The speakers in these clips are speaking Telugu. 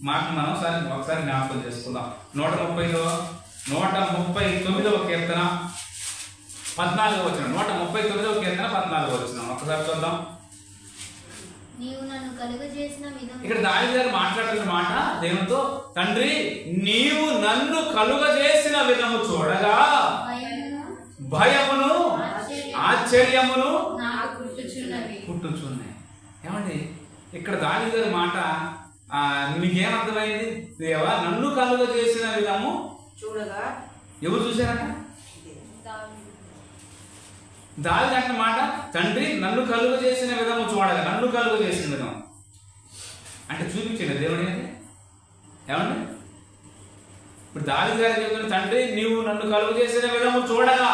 మాటను మనం ఒకసారి ఒకసారి జ్ఞాపకం చేసుకుందాం. నూట ముప్పైలో నూట ముప్పై తొమ్మిదవ కీర్తన పద్నాలుగో వచ్చిన నూట ముప్పై తొమ్మిదవ కీర్తన పద్నాలుగో వచ్చిన ఒకసారి చూద్దాం. ఇక్కడ దావి గారు మాట్లాడుతున్న మాట దేవునితో తండ్రి నీవు నన్ను కలుగజేసిన విధము చూడగా భయమును ఆశ్చర్యమును పుట్టుచున్నాయి ఏమండి? ఇక్కడ దావి గారి మాట ఆ, మీకేమర్థమైంది దేవా నన్ను కలుగ చేసిన విధము చూడగా ఎవరు చూశారట? దావి అంటున్న మాట తండ్రి నన్ను కలుగ చేసిన విధము చూడగా నన్ను కలుగ చేసిన విధం అంటే చూపించండి దేవుడు ఏమండి? ఇప్పుడు దావి గారు చెప్తున్న తండ్రి నీవు నన్ను కలుగ చేసిన విధము చూడగా.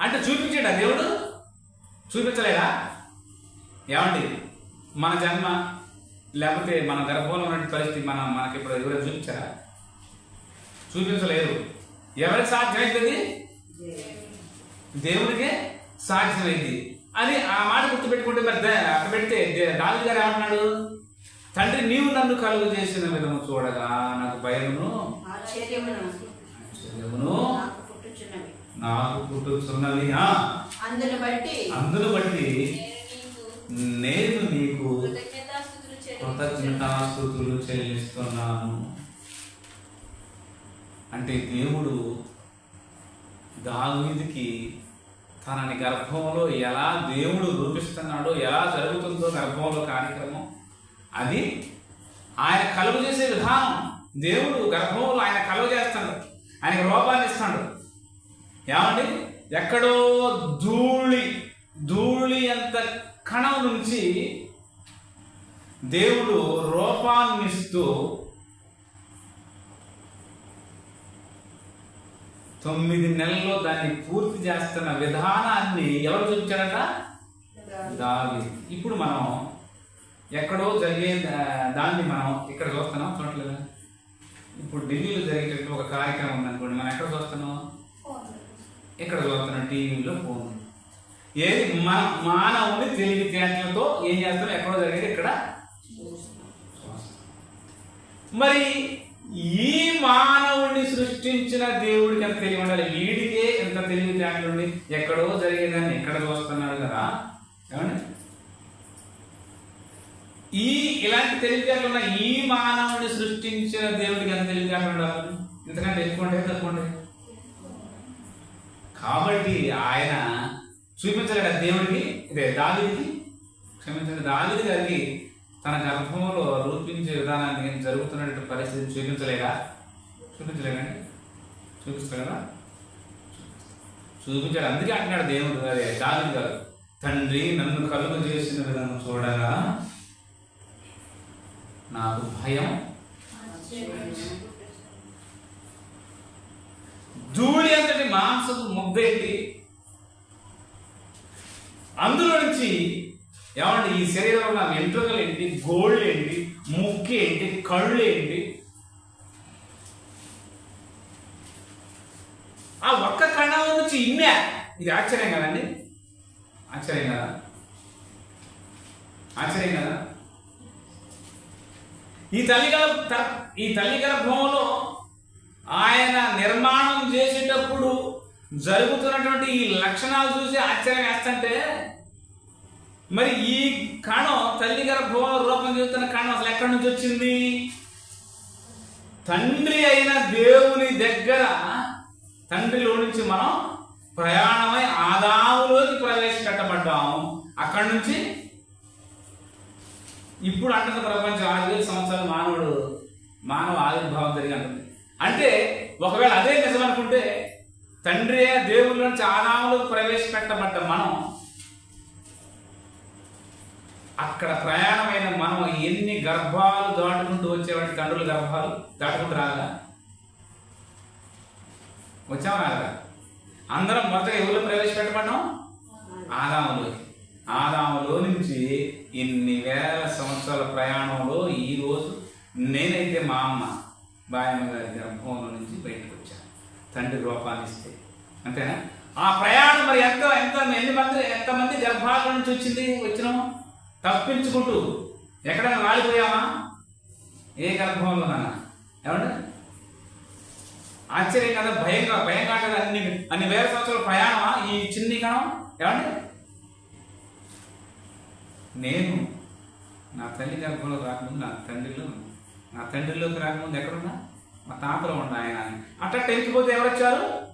అంటే చూపించాడా దేవుడు? చూపించలేదా? ఏమండి? మన జన్మ లేకపోతే మన గర్భంలో ఉన్నటువంటి పరిస్థితి మన మనకి ఇప్పుడు ఎవరైనా చూపించారా? చూపించలేరు ఎవరికి సాధ్యమైంది? దేవుడికే సాధ్యమైంది. అని ఆ మాట గుర్తుపెట్టుకుంటే మరి అక్కడ పెడితే దే- దావి గారు ఏమంటున్నాడు? తండ్రి నీవు నన్ను కలుగు చేసిన విధము చూడగా నాకు భయమును ఆశ్చర్యమును నాకు పుట్టుచున్నవి అందును బట్టి అందును బట్టి నేను నీకు కృతజ్ఞతాస్థుతులు చెల్లిస్తున్నాను. అంటే దేవుడు దావీదికి తనని గర్భంలో ఎలా దేవుడు రూపిస్తున్నాడో ఎలా జరుగుతుందో గర్భంలో కార్యక్రమం అది ఆయన కలుగు చేసే విధానం. దేవుడు గర్భంలో ఆయన కలుగు చేస్తాడు. ఆయనకు రూపాన్ని ఇస్తాడు. ఏమండి? ఎక్కడో ధూళి ధూళి అంత కణం నుంచి దేవుడు రూపాన్నిస్తూ తొమ్మిది నెలల్లో దాన్ని పూర్తి చేస్తున్న విధానాన్ని ఎవరు చూపించారట దావి ఇప్పుడు మనం ఎక్కడో జరిగే దాన్ని మనం ఇక్కడ చూస్తున్నాం. చూడట్లేదా? ఇప్పుడు ఢిల్లీలో జరిగేటట్టు ఒక కార్యక్రమం ఉందనుకోండి. మనం ఎక్కడ చూస్తున్నాం? ఇక్కడ చూస్తున్నాం? టీవీలో ఫోన్. ఏది మన మానవుని తెలివితేటలతో ఏం చేస్తాం ఎక్కడో జరిగేది ఇక్కడ మరి ఈ మానవుడిని సృష్టించిన దేవుడికి ఎంత తెలివి ఉండాలి? వీడికే ఎంత తెలివితేటలుండి ఎక్కడో జరిగేదాన్ని ఎక్కడ చూస్తున్నాడు కదా? ఏమండి? ఈ ఇలాంటి తెలివితేటలు ఉన్న ఈ మానవుడిని సృష్టించిన దేవుడికి ఎంత తెలివితేటలు ఉండాలి? ఇంతకంటే ఎక్కువ ఉంటే తక్కువ ఉంటే? కాబట్టి ఆయన చూపించలేడు దేవుడికి ఇదే దావిదికి క్షమించండి దావిది గారికి తన గర్భంలో రూపించే విధానాన్ని జరుగుతున్నటువంటి పరిస్థితి చూపించలేదా? చూపించలేదండి. కదా? చూపించాడు. అందుకే అంటున్నాడు దేవుడు అదే దాని గారు తండ్రి నన్ను కలుగు చేసిన విధానం చూడగా నాకు భయం ధూళి అంతటి మాంసపు ముద్ద ఏంటి అందులో నుంచి ఏమంటే ఈ శరీరంలో ఉన్న వెంట్రుకలు ఏంటి? గోళ్ళు ఏంటి? ముక్కు ఏంటి? కళ్ళు ఏంటి? ఆ ఒక్క కణం నుంచి ఇన్నే. ఇది ఆశ్చర్యం కదండి? ఆశ్చర్యం కదా? ఆశ్చర్యం కదా? ఈ తల్లి గర్భ ఈ తల్లి గర్భంలో ఆయన నిర్మాణం చేసేటప్పుడు జరుగుతున్నటువంటి ఈ లక్షణాలు చూసి ఆశ్చర్యం వేస్తుంటే మరి ఈ కణం తల్లి గర్భంలో రూపం చెందుతున్న కణం అసలు ఎక్కడి నుంచి వచ్చింది? తండ్రి అయిన దేవుని దగ్గర తండ్రిలో నుంచి మనం ప్రయాణమై ఆదాములోకి ప్రవేశపెట్టబడ్డాము. అక్కడి నుంచి ఇప్పుడు అంటున్న ప్రపంచం ఆరు వేల సంవత్సరాలు మానవుడు మానవ ఆవిర్భావం జరిగి అంటుంది. అంటే ఒకవేళ అదే నిజం అనుకుంటే తండ్రి దేవుళ్ళ నుంచి ఆదాములోకి ప్రవేశపెట్టబడ్డ మనం అక్కడ ప్రయాణమైన మనం ఎన్ని గర్భాలు దాటుకుంటూ వచ్చేవాడి తండ్రుల గర్భాలు దాటుకుంటూ రాగా వచ్చామా రాగా అందరం మొదట ఎవరు ప్రవేశపెట్టమన్నాం ఆదాములో. ఆదాములో నుంచి ఇన్ని వేల సంవత్సరాల ప్రయాణంలో ఈ రోజు నేనైతే మా అమ్మ బాయమ్మ గారి గర్భంలో నుంచి బయటకు వచ్చాను. తండ్రి రూపాన్ని ఇస్తే. అంతేనా? ఆ ప్రయాణం మరి ఎంత ఎంత ఎన్ని మంది ఎంతమంది గర్భాల నుంచి వచ్చింది వచ్చినాము తప్పించుకుంటూ ఎక్కడైనా రాలిపోయామా ఏ గర్భంలో నాన్న? ఏమండి? ఆశ్చర్యం కదా భయంగా భయంగా కదా అన్ని అన్ని వేల సంవత్సరాల ప్రయాణమా ఈ చిన్ని కణం? ఏమండి? నేను నా తల్లి గర్భంలో రాకముందు నా తండ్రిలో నా తండ్రిలోకి రాకముందు ఎక్కడున్నా? మా తాతలో ఉన్నా ఆయన. అని. అట్లా టెన్త్పోతే ఎవరు వచ్చారు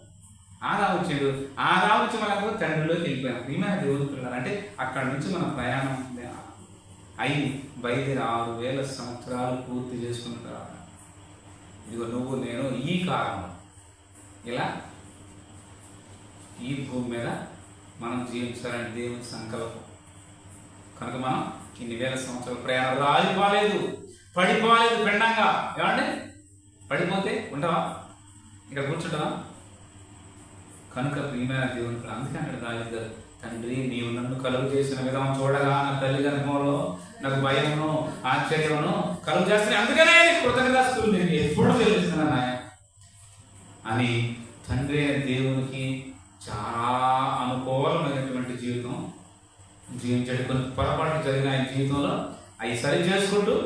ఆదాము వచ్చాడు. ఆదాము వచ్చి మనకు తండ్రిలోకి వెళ్ళిపోయాం. ప్రియమైన దేవుడు అంటే అక్కడ నుంచి మన ప్రయాణం అయి బయలుదేరి ఆరు వేల సంవత్సరాలు పూర్తి చేసుకున్న తర్వాత ఇదిగో నువ్వు నేను ఈ కాలంలో ఇలా ఈ భూమి మీద మనం జీవించాలని దేవుని సంకల్పం. కనుక మనం ఇన్ని వేల సంవత్సరాల ప్రయాణం రాలిపోలేదు పడిపోలేదు పెండంగా. ఏమండి? పడిపోతే ఉంటావా? ఇక్కడ కూర్చుంటావా? కనుక ప్రియమైన దేవుని అందుకే అక్కడ దావీదు తండ్రి నీవు నన్ను కలుగు చేసిన విధానం చూడగా నా తల్లి గర్భంలో నాకు భయమును ఆశ్చర్యమును కలుగు చేస్తాను అందుకనే నీకు కృతజ్ఞతాస్తులు నేను ఎప్పుడు తెలుస్తున్నాను ఆయన అని తండ్రి అయిన దేవునికి చాలా అనుకూలమైనటువంటి జీవితం జీవించాడు కొన్ని పొరపాట్లు జరిగిన ఆయన జీవితంలో అవి సరి చేసుకుంటూ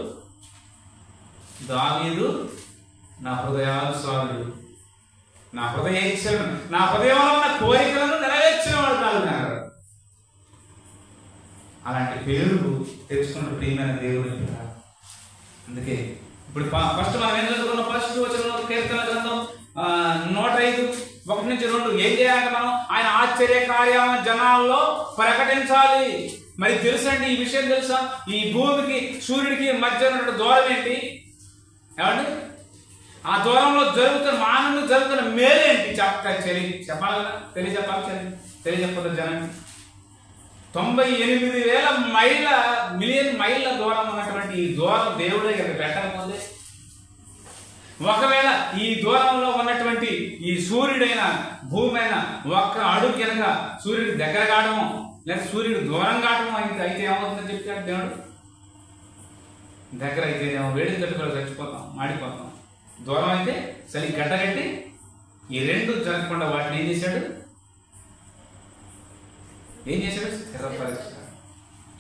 దావీదు నా హృదయాలు హృదయానుసారుడు నా హృదయ నా హృదయంలో ఉన్న కోరికలను నెరవేర్చిన వాడు కాదు అలాంటి పేరు తెచ్చుకున్న ప్రియమైన దేవుడు అందుకే ఇప్పుడు ఫస్ట్ మనం ఏం చదువుకున్న ఫస్ట్ వచ్చిన కీర్తన గ్రంథం నూట ఐదు ఒకటి నుంచి రెండు. ఏం చేయాలి మనం ఆయన ఆశ్చర్య కార్యాలను జనాల్లో ప్రకటించాలి. మరి తెలుసండి ఈ విషయం తెలుసా? ఈ భూమికి సూర్యుడికి మధ్య ఉన్నటువంటి దూరం ఏంటి? ఏమండి? ఆ దూరంలో జరుగుతున్న మానవులు జరుగుతున్న మేలేంటి చెప్ప తెలియ చెప్పాలి కదా? తెలియ చెప్పాలి తెలియజెప్పదు జనం తొంభై ఎనిమిది వేల మైళ్ళ మిలియన్ మైళ్ళ దూరం ఉన్నటువంటి ఈ దూరం దేవుడే ఇక్కడ పెట్టకపోతే ఒకవేళ ఈ దూరంలో ఉన్నటువంటి ఈ సూర్యుడైన భూమి అయిన ఒక్క అడుగు కనుక సూర్యుడు దగ్గర కావడము లేదా సూర్యుడు దూరం కావడము అయితే అయితే ఏమవుతుందని చెప్తాడు దేవుడు? దగ్గర అయితే ఏమో వేడిని తట్టుకొని చచ్చిపోతాం మాడిపోతాం. దూరం అయితే చలి గడ్డగట్టి ఈ రెండు జరగకుండా వాటిని ఏం చేశాడు? ఏం చేశాడు? స్థిరపరిచాడు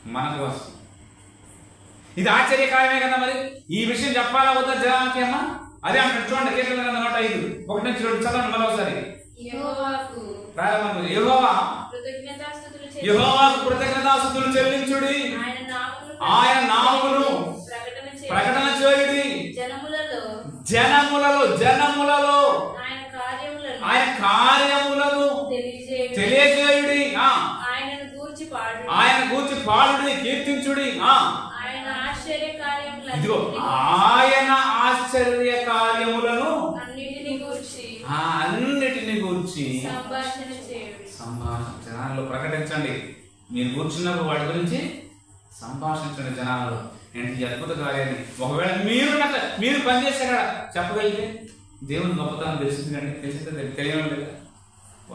మన కోసం ఇది ఆశ్చర్యకారమే కదా మరి? ఈ విషయం చెప్పాలా వద్దా జనానికి అమ్మా? అదే అంటే చూడండి కీర్తన గ్రంథం నూట ఐదు. ఒకటి నుంచి రెండు చదవండి ప్రారంభం యెహోవా. యెహోవాకు కృతజ్ఞతాస్తుతులు చెల్లించుడి. ఆయన నామమును ప్రకటన చేయుడి. జనములలో. జనములలో జనములలో. ఆయన కార్యములను ఆయన కార్యములను తెలియజేయుడి. తెలియజేయుడి ఆ ఆయనను గూర్చి పాడు పాడుడి కీర్తించుడి. ఆ. ఆయన ఆశ్చర్య కార్యములను ఇదిగో ఆయన ఆశ్చర్య కార్యములను అన్నిటిని గూర్చి ఆ అన్నిటిని గూర్చి సంభాషణ జనాల్లో ప్రకటించండి. మీరు కూర్చున్నప్పుడు వాటి గురించి సంభాషించండి జనాల్లో. ఏంటి ఈ అద్భుత కార్యాన్ని? ఒకవేళ మీరు మీరు పనిచేసే కాడ చెప్పగలిగితే. దేవుని గొప్పతనం తెలిసింది కండి తెలిసిందే తెలియడం లేదా.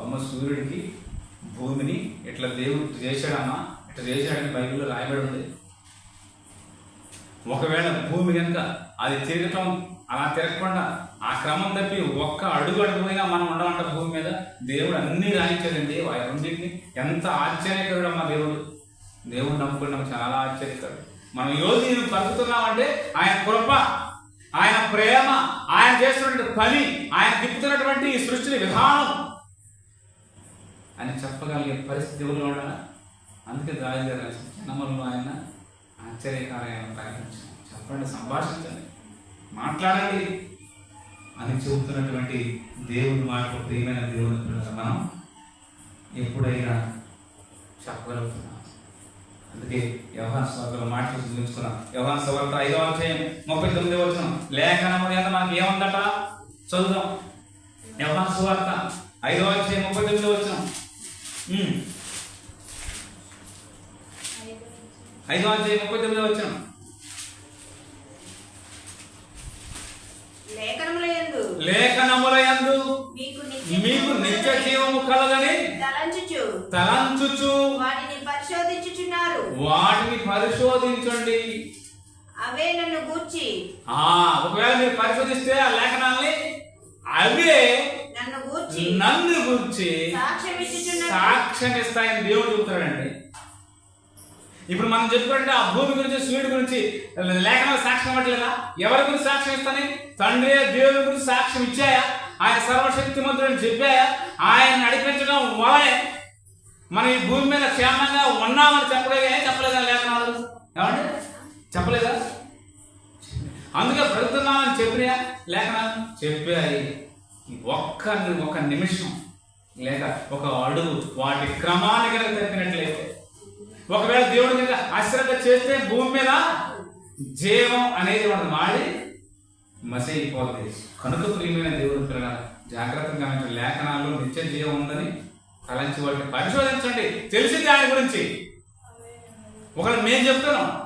అమ్మ సూర్యుడికి భూమిని ఇట్లా దేవుడు చేశాడమ్మా? చేశాడని బైబిల్లో రాయబడి ఉంది ఒకవేళ భూమి కనుక అది తిరగటం అలా తిరగకుండా ఆ క్రమం తప్పి ఒక్క అడుగు అడుగుపోయినా మనం ఉండమంట భూమి మీద? దేవుడు అన్ని రాయించాడండి. ఆ రెండింటిని ఎంత ఆశ్చర్యకరుడు అమ్మ దేవుడు. దేవుడు నమ్ముకున్నాం చాలా ఆశ్చర్యకరుడు. మనం యోగి బతుకుతున్నామంటే ఆయన కృప ఆయన ప్రేమ ఆయన చేస్తున్నటువంటి పని ఆయన తిప్పుతున్నటువంటి ఈ సృష్టిని విధానం అని చెప్పగలిగే పరిస్థితి ఎవరు ఉండాలా? అందుకే దాడి గారు రాశారు, జనములను ఆయన ఆశ్చర్యకార్యాలను ప్రకటించండి చెప్పండి సంభాషించండి. మాట్లాడండి. అని చెబుతున్నటువంటి దేవుని మాట ప్రియమైన దేవుని పిల్లలు మనం ఎప్పుడైనా చెప్పగలుగుతున్నాం. అందుకే వ్యవహార సభలో మాటలు చూపించుకున్నాం వ్యవహార సభలతో ఐదో అధ్యాయం ముప్పై తొమ్మిది వచ్చిన లేఖనము ఎంత మనకి ఏముందట? చదువుదాం. వ్యవహార సువార్త ఐదో అధ్యాయం ముప్పై తొమ్మిది వచ్చిన ఐదో అధ్యాయం ముప్పై తొమ్మిది వచ్చిన లేఖనముల యందు మీకు నిత్య జీవము కలదని తలంచుచు. వాటిని పరిశోధించుచున్నారు. వాటిని పరిశోధించండి. అవే నన్ను గూర్చి. ఆ ఒకవేళ మీరు పరిశోధిస్తే ఆ లేఖనాల్ని అవే నన్ను గూర్చి. నన్ను గురించి సాక్ష్యం ఇస్తాయని దేవుడు చెబుతాడండి ఇప్పుడు మనం చెప్పుకుంటే ఆ భూమి గురించి సూర్యుడి గురించి లేఖనాలు సాక్ష్యం ఇవ్వట్లేదా? ఎవరి గురించి సాక్ష్యం ఇస్తానే తండ్రి దేవుడి గురించి సాక్ష్యం ఇచ్చాయా? ఆయన సర్వశక్తిమంతుడని చెప్పాయా? ఆయన నడిపించడం మొదలే మనం ఈ భూమి మీద క్షేమంగా ఉన్నామని చెప్పలేదా? చెప్పలేదా లేఖనాలు? ఏమండి? చెప్పలేదా? అందుకే బ్రతున్నామని చెప్పినా లేఖనాలు? చెప్పాయి. ఒక్క ఒక నిమిషం లేక ఒక అడుగు వాటి క్రమానికి కనుక ఒకవేళ దేవుడి మీద అశ్రద్ధ చేస్తే భూమి మీద జీవం అనేది వాడు మాడి మసైపోతుంది కనుక ప్రియమైన దేవుడు పిల్లల జాగ్రత్తగా లేఖనాల్లో నిత్య జీవం ఉందని తలంచి వాటిని పరిశోధించండి. తెలిసింది దాని గురించి. ఒకవేళ మేము చెప్తున్నాం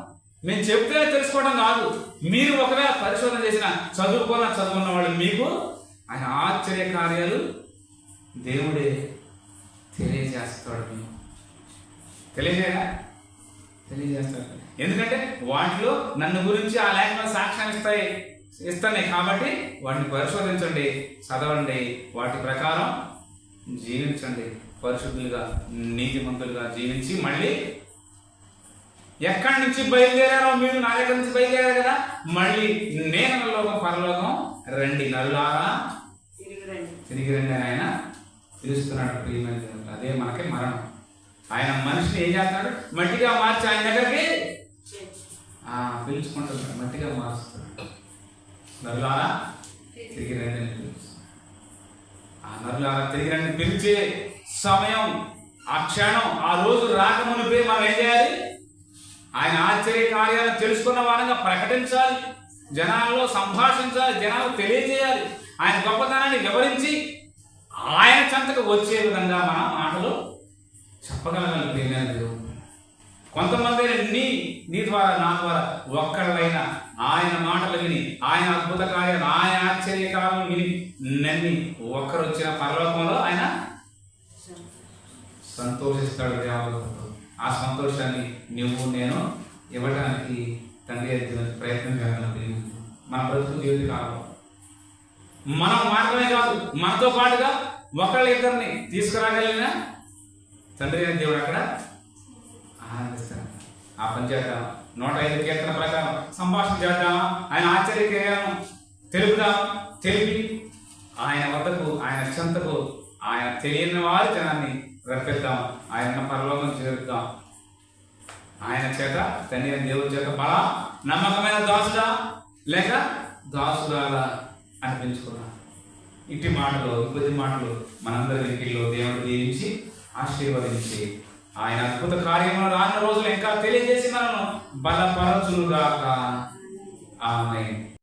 మేము చెప్తే తెలుసుకోవడం కాదు. మీరు ఒకవేళ పరిశోధన చేసిన చదువుకున్న చదువున్న వాళ్ళు మీకు ఆయన ఆశ్చర్య కార్యాలు దేవుడే తెలియజేస్తాడు మీకు. తెలియజేయరా తెలియజేస్తాడు ఎందుకంటే వాటిలో నన్ను గురించి ఆ లేఖన సాక్ష్యం ఇస్తాయి ఇస్తాయి కాబట్టి వాటిని పరిశోధించండి చదవండి. వాటి ప్రకారం జీవించండి. పరిశుద్ధులుగా నీతిమంతులుగా జీవించి మళ్ళీ ఎక్కడి నుంచి బయలుదేరారో మీరు నా దగ్గర నుంచి బయలుదేరారు కదా? మళ్ళీ నేను లోకం పరలోకం రండి. నల్లారా తిరిగి రండి. తిరిగి రండి అని ఆయన పిలుస్తున్నాడు. ప్రియమైన. అదే మనకి మరణం. ఆయన మనిషిని ఏం చేస్తాడు? మట్టిగా మార్చి ఆయన దగ్గరికి పిలుచుకుంటారు పిలుచుకుంటున్నాడు మట్టిగా మారుస్తున్నాడు నరులారా తిరిగి రండి ఆ నరులారా తిరిగి రండి. పిలిచే సమయం ఆ క్షణం ఆ రోజు రాకమునిపే మనం ఏం చేయాలి? ఆయన ఆశ్చర్య కార్యాలను తెలుసుకున్న వారంగా ప్రకటించాలి. జనాల్లో సంభాషించాలి. జనాలకు తెలియజేయాలి. ఆయన గొప్పతనాన్ని వివరించి ఆయన చెంతకు వచ్చే విధంగా మనం మాటలు చెప్పగలగాలి ప్రియమైన కొంతమంది నీ నీ ద్వారా నా ద్వారా ఒక్కళ్ళైనా ఆయన మాటలు విని ఆయన అద్భుత కార్యాలు ఆయన ఆశ్చర్య విని నన్ని ఒక్కరు వచ్చిన పరలోకంలో ఆయన సంతోషిస్తాడు దేవతలతో ఆ సంతోషాన్ని నువ్వు నేను ఇవ్వడానికి తండ్రి అయితే ప్రయత్నం చేయాలని మన బ్రతుకు జీవిత కాలం. మనం మాత్రమే కాదు మనతో పాటుగా ఒకళ్ళ ఇద్దరిని తీసుకురాగలిగిన తండ్రి అయిన దేవుడు అక్కడ? ఆనందిస్తాడు ఆ పని చేద్దాం. నూట ఐదు కీర్తన ప్రకారం సంభాషణ చేద్దాం. ఆయన ఆశ్చర్య తెలుపుదాం. తెలిపి ఆయన వద్దకు ఆయన చెంతకు ఆయన తెలియని వారి జనాన్ని రప్పిద్దాం. ఆయన పరలోకం చేరుద్దాం. ఆయన చేత తండ్రి అయిన దేవుడి చేత బల నమ్మకమైన దాసుడా? లేక దాసుడాలా అనిపించుకున్నా. ఇంటి మాటలు కొద్ది మాటలు మనందరి వెనుకల్లో దేవుడు దీవించి ఆశీర్వదించి. ఆయన అద్భుత కార్యములు రాని రోజులు ఇంకా తెలియజేసి మనను బలపరచునుగాక. ఆమె